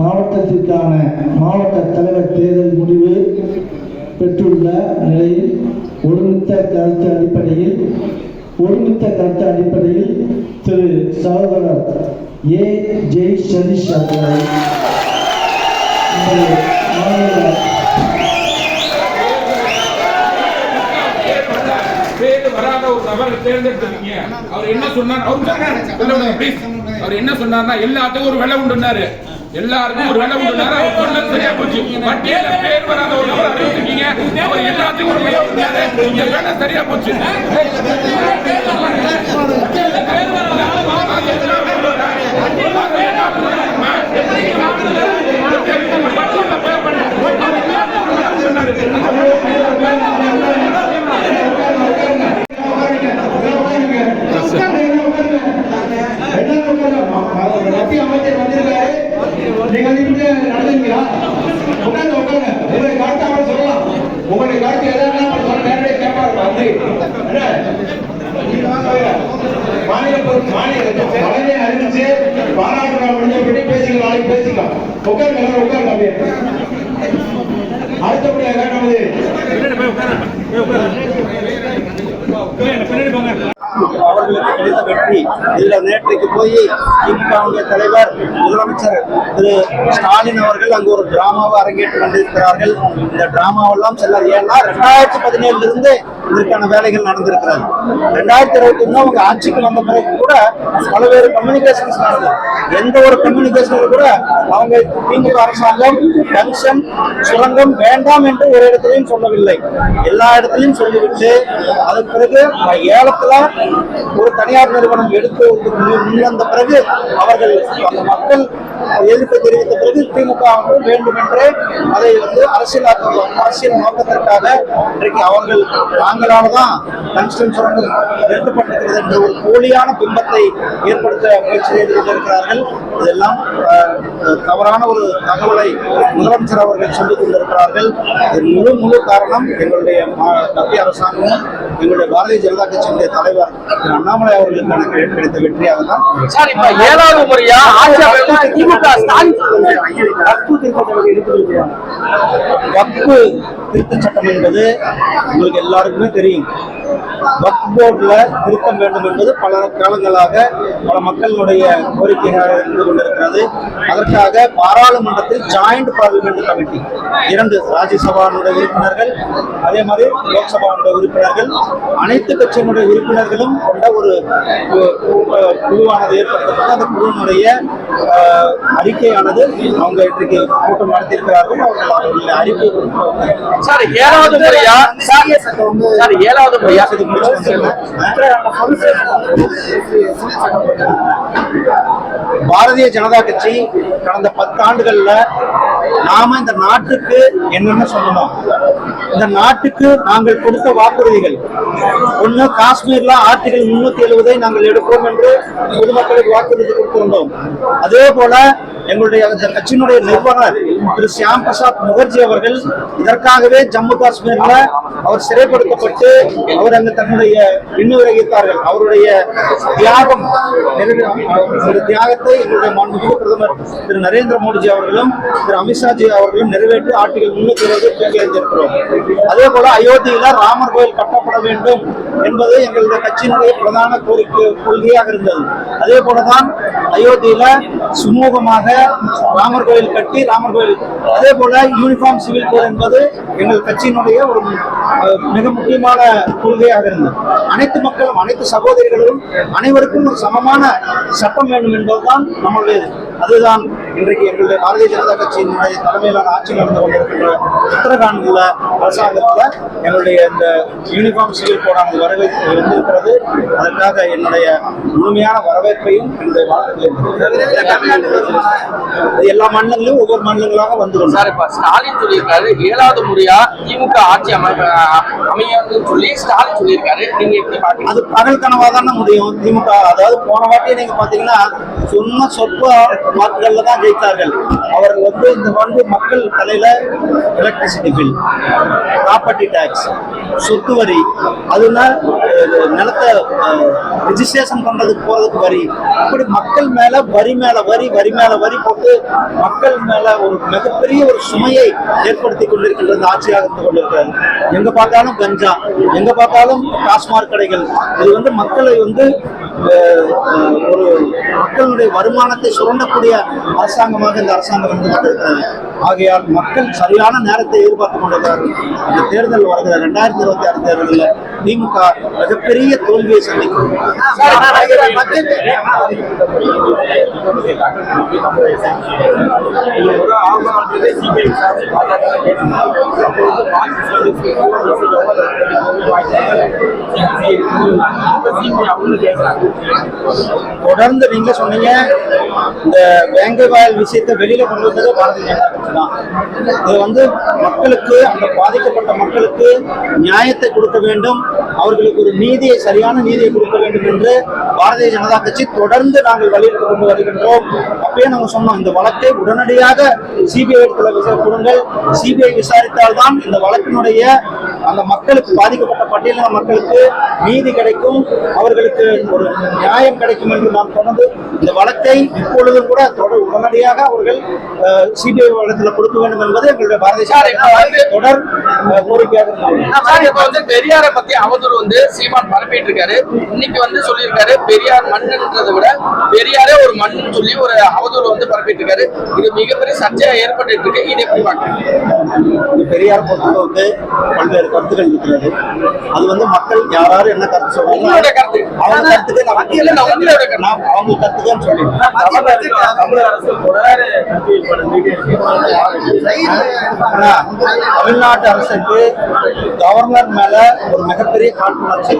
மாவட்டத்திற்கான மாவட்ட தலைவர் தேர்தல் முடிவு பெற்றுள்ள நிலையில் ஒருமித்த கருத்து அடிப்படையில் ஒருமித்த கருத்து அடிப்படையில் திரு சகோதரர் ஏ ஜெய் சதீஷ் அவர்களை வராத ஒரு அவர் என்ன சொன்னார்? அவர் அவர் என்ன சொன்னார்னா எல்லாத்துக்கும் ஒரு விலை உண்டுனாரு எல்லாருக்கும் ஒரு விலை உண்டுனாரு அவர் சொன்னது சரியா போச்சு பட்டியல பேர் வராத ஒரு நபர் அறிவிச்சிருக்கீங்க அவர் எல்லாத்துக்கும் ஒரு விலை உண்டாரு இங்க வேலை சரியா போச்சு மத்திய அமைச்சர் வந்திருக்காரு நீங்க வந்து நடந்துங்களா உட்காந்து உட்காந்து உங்களை கருத்து அவர் சொல்லலாம் உங்களுடைய கருத்து எதாவது நேரடியாக கேட்பாரு வந்து. மாநில மாநில தலைமை அறிவிச்சு பாராட்டு நாள் பேசிக்கலாம் நாளைக்கு பேசிக்கலாம். உட்காருங்க உட்காருங்க அப்படியே. அடுத்தபடியாக நமது அவர்களுக்கு கிடைத்த வெற்றி இதுல நேற்றைக்கு போய் திமுகவுடைய தலைவர் முதலமைச்சர் திரு ஸ்டாலின் அவர்கள் அங்கு ஒரு டிராமாவை அரங்கேற்றி கொண்டிருக்கிறார்கள். இந்த டிராமாவெல்லாம் செல்ல ஏன்னா ரெண்டாயிரத்தி பதினேழுல இருந்து இதற்கான வேலைகள் நடந்திருக்கிறது. ரெண்டாயிரத்தி இருபத்தி ஒண்ணு அவங்க ஆட்சிக்கு வந்த பிறகு கூட பல்வேறு கம்யூனிகேஷன்ஸ் நடந்தது. எந்த ஒரு கம்யூனிகேஷனில் கூட அவங்க திமுக அரசாங்கம் பென்ஷன் சுரங்கம் வேண்டாம் என்று ஒரு இடத்திலையும் சொல்லவில்லை. எல்லா இடத்திலையும் சொல்லிவிட்டு அதன் பிறகு ஏலத்துல ஒரு தனியார் நிறுவனம் எடுத்து முன்வந்த பிறகு அவர்கள் அந்த மக்கள் எதிர்ப்பு தெரிவித்த பிறகு திமுக வந்து வேண்டும் என்றே அதை வந்து அரசியலாக்க அரசியல் நோக்கத்திற்காக இன்றைக்கு அவர்கள் தாங்களால்தான் டங்ஸ்டன் சுரங்கம் நிறுத்தப்பட்டிருக்கிறது என்ற ஒரு போலியான பிம்பத்தை ஏற்படுத்த முயற்சி செய்து கொண்டிருக்கிறார்கள் இதெல்லாம் தவறான ஒரு தகவலை முதலமைச்சர் அவர்கள் சொல்லிக் கொண்டிருக்கிறார்கள். முழு முழு காரணம் எங்களுடைய மத்திய அரசாங்கமும் எங்களுடைய பாரதிய ஜனதா கட்சியினுடைய தலைவர் அண்ணாமலை அவர்களுக்கான கிடை- கிடைத்த வெற்றியாக தான் ஏழாவது முறையா ஆட்சி வக்பு திருத்த சட்டம் என்பது உங்களுக்கு எல்லாருக்குமே தெரியும். வக்ஃப் திருத்தம் வேண்டும் என்பது பல காலங்களாக பல மக்களுடைய கோரிக்கையாக இருந்து கொண்டிருக்கிறது. அதற்காக பாராளுமன்றத்தில் ஜாயிண்ட் பார்லிமெண்ட் கமிட்டி இரண்டு ராஜ்யசபாவுடைய உறுப்பினர்கள் அதே மாதிரி லோக்சபாவுடைய உறுப்பினர்கள் அனைத்து கட்சியினுடைய உறுப்பினர்களும் கொண்ட ஒரு கு- கு- குழுவானது ஏற்படுத்தப்பட்டு அந்த குழுவினுடைய அறிக்கையானது அவங்க இன்றைக்கு கூட்டம் நடத்தியிருக்கிறார்கள். அவர்கள் அவர்களுடைய அறிக்கை சார் ஏழாவது முறையா? சார் சார் ஏழாவது முறையா? இது. பாரதிய ஜனதா கட்சி கடந்த பத்தாண்டுகள்ல நாம இந்த நாட்டுக்கு என்னென்ன சொல்லணும். இந்த நாட்டுக்கு நாங்கள் கொடுத்த வாக்குறுதிகள். ஒண்ணு காஷ்மீர்ல ஆர்டிகல் முன்னூத்தி எழுபதை நாங்கள் எடுப்போம் என்று பொதுமக்களுக்கு வாக்குறுதி கொடுத்திருந்தோம். அதே போல எங்களுடைய கட்சியினுடைய நிறுவனர் திரு சியாம் பிரசாத் முகர்ஜி அவர்கள் இதற்காகவே ஜம்மு காஷ்மீர்ல அவர் சிறைப்படுத்தப்பட்டு அவர் அங்கு தன்னுடைய விண்ணுரைத்தார்கள் அவருடைய தியாகம் ஒரு தியாகத்தை எங்களுடைய மாண்புமிகு பிரதமர் திரு நரேந்திர மோடிஜி அவர்களும் திரு அமித்ஷாஜி அவர்களும் நிறைவேற்றி ஆர்டிகல் முன்னூத்தி இருபது தூக்கி எறிந்திருக்கிறோம் அதே போல அயோத்தியில ராமர் கோயில் கட்டப்பட வேண்டும் என்பது எங்களுடைய கட்சியினுடைய பிரதான கோரிக்கை கொள்கையாக இருந்தது. அதே போலதான் அயோத்தியில சுமூகமாக ராமர் கோயில் கட்டி ராமர் கோயில் அதே போல யூனிஃபார்ம் சிவில் கோட் என்பது எங்கள் கட்சியினுடைய ஒரு அஹ், மிக முக்கியமான கொள்கையாக இருந்தது. அனைத்து மக்களும் அனைத்து சகோதரிகளும் அனைவருக்கும் ஒரு சமமான சட்டம் வேண்டும் என்பதுதான் நம்மளுடைய அதுதான் இன்றைக்கு எங்களுடைய பாரதிய ஜனதா கட்சியினுடைய தலைமையிலான ஆட்சி நடந்து கொண்டிருக்கின்ற உத்தரகாண்ட்ல அரசாங்கத்துல எங்களுடைய இந்த யூனிஃபார்ம் சிவில் கோடானது வரவே வந்திருக்கிறது. அதற்காக என்னுடைய முழுமையான வரவேற்பையும் என்னுடைய வாழ்த்துக்களை எல்லா மாநிலங்களிலும் ஒவ்வொரு மாநிலங்களாக வந்து கொண்டு சார் இப்ப ஸ்டாலின் சொல்லியிருக்காரு ஏழாவது முறையா திமுக ஆட்சி அமை அமையன்னு சொல்லி ஸ்டாலின் சொல்லியிருக்காரு. நீங்க எப்படி பாக்குறீங்க? அது பகல் கனவா தானே முடியும். திமுக அதாவது போன வாட்டி நீங்க பாத்தீங்கன்னா சும்மா சொற்ப வாக்குகள்ல தான் வைத்தார்கள். அவர்கள் வந்து இந்த வந்து மக்கள் தலையில எலக்ட்ரிசிட்டி பில் ப்ராப்பர்ட்டி டேக்ஸ் சொத்து வரி அதுனா நிலத்தை ரிஜிஸ்ட்ரேஷன் பண்றதுக்கு போறதுக்கு வரி. இப்படி மக்கள் மேல வரி மேல வரி வரி மேல வரி போட்டு மக்கள் மேல ஒரு மிகப்பெரிய ஒரு சுமையை ஏற்படுத்தி கொண்டிருக்கின்றது ஆட்சியாக இருந்து கொண்டிருக்கிறது. எங்க பார்த்தாலும் கஞ்சா எங்க பார்த்தாலும் டாஸ்மாக் கடைகள். இது வந்து மக்களை வந்து ஒரு மக்களுடைய வருமானத்தை சுரண்டக்கூடிய அரசாங்கமாக இந்த அரசாங்கம் இருந்து கொண்டிருக்கிறது. ஆகையால் மக்கள் சரியான நேரத்தை எதிர்பார்த்து கொண்டிருக்கிறார்கள். இந்த தேர்தல் வருகிற ரெண்டாயிரத்தி இருபத்தி ஆறு தேர்தலில் திமுக மிகப்பெரிய தோல்வியை சந்திக்கும். தொடர்ந்து நீங்க சொன்னீங்க இந்த வேங்கை வாயல் விஷயத்தை வெளியில கொண்டு வந்தது பாரதிய ஜனதா கட்சி தான். இது வந்து மக்களுக்கு அந்த பாதிக்கப்பட்ட மக்களுக்கு நியாயத்தை கொடுக்க வேண்டும். அவர்களுக்கு ஒரு நீதியை சரியான நீதியை கொடுக்க வேண்டும் என்று பாரதிய ஜனதா கட்சி தொடர்ந்து நாங்கள் வலியுறுத்தி கொண்டு வருகின்றோம். அப்பயே நாங்க சொன்னோம் இந்த வழக்கை உடனடியாக சிபிஐ கொடுங்கள். சிபிஐ விசாரித்தால்தான் இந்த வழக்கினுடைய அந்த மக்களுக்கு பாதிக்கப்பட்ட பட்டியலின மக்களுக்கு நீதி கிடைக்கும் அவர்களுக்கு ஒரு நியாயம் கிடைக்கும் என்று நாம் சொன்னது. இந்த வழக்கை இப்பொழுதும் கூட தொடர் உடனடியாக அவர்கள் சிபிஐ வழக்கில் கொடுக்க வேண்டும் என்பது எங்களுடைய பாரதிய தொடர் கோரிக்கையாக பெரியாரை பத்தி அவதூறு வந்து சீமான் பரப்பிட்டு இருக்காரு இன்னைக்கு வந்து சொல்லியிருக்காரு பெரியார் மண்ணுன்றதை விட பெரியாரே ஒரு மண்ணுன்னு சொல்லி ஒரு அவதூறு வந்து பரப்பிட்டு இருக்காரு இது மிகப்பெரிய சர்ச்சையா ஏற்பட்டு இருக்கு இது எப்படி பாக்குறீங்க பெரியார் பொறுத்தளவுக்கு பல்வேறு கருத்துக்கள் இருக்கிறது. அது வந்து மக்கள் யாராரு என்ன உங்களோட கருத்து. அவங்க கருத்துக்கு நான் இல்ல, இல்ல, உங்களோட கருத்து. நான் அவங்க கருத்துக்குன்னு சொல்லிடுறேன் ஆனா, தமிழ்நாட்டு அரசுக்கு கவர்னர் மேல ஒரு மிகப்பெரிய காழ்ப்புணர்ச்சி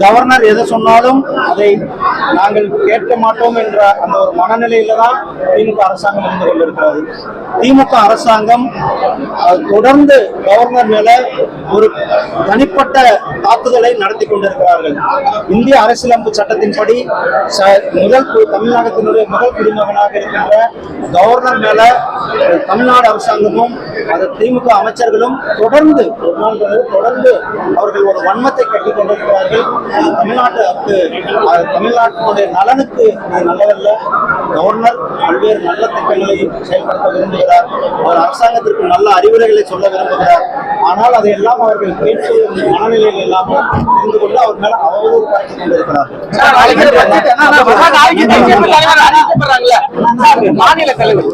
கவர்னர் எதை சொன்னாலும் அதை நாங்கள் கேட்க மாட்டோம் என்ற அந்த ஒரு மனநிலையில தான் திமுக அரசாங்கம் இருந்து கொண்டிருக்கிறது. திமுக அரசாங்கம் தொடர்ந்து கவர்னர் மேல ஒரு தனிப்பட்ட தாக்குதலை நடத்தி கொண்டிருக்கிறார்கள். இந்திய அரசியலமைப்பு சட்டத்தின்படி ச- முதல் தமிழகத்தினுடைய முதல் குடிமகனாக இருக்கின்ற கவர்னர் மேல தமிழ்நாடு அரசாங்கமும் அது திமுக அமைச்சர்களும் தொடர்ந்து ஒரு நாள் தொடர்ந்து அவர்கள் ஒரு வன்மத்தை கட்டிக் கொண்டிருக்கிறார்கள். தமிழ்நாட்டு தமிழ்நாட்டினுடைய நலனுக்கு நல்லதல்ல. கவர்னர் பல்வேறு நல்ல திட்டங்களை செயல்படுத்த விரும்புகிறார். அவர் அரசாங்கத்திற்கு நல்ல அறிவுரைகளை சொல்ல விரும்புகிறார். ஆனால் அதையெல்லாம் அவர்கள் கேட்டு மனநிலையில் இல்லாமல் இருந்து கொண்டு அவர் மேல அவதூறு கொண்டிருக்கிறார். தலைவர் மாநில தலைவர்.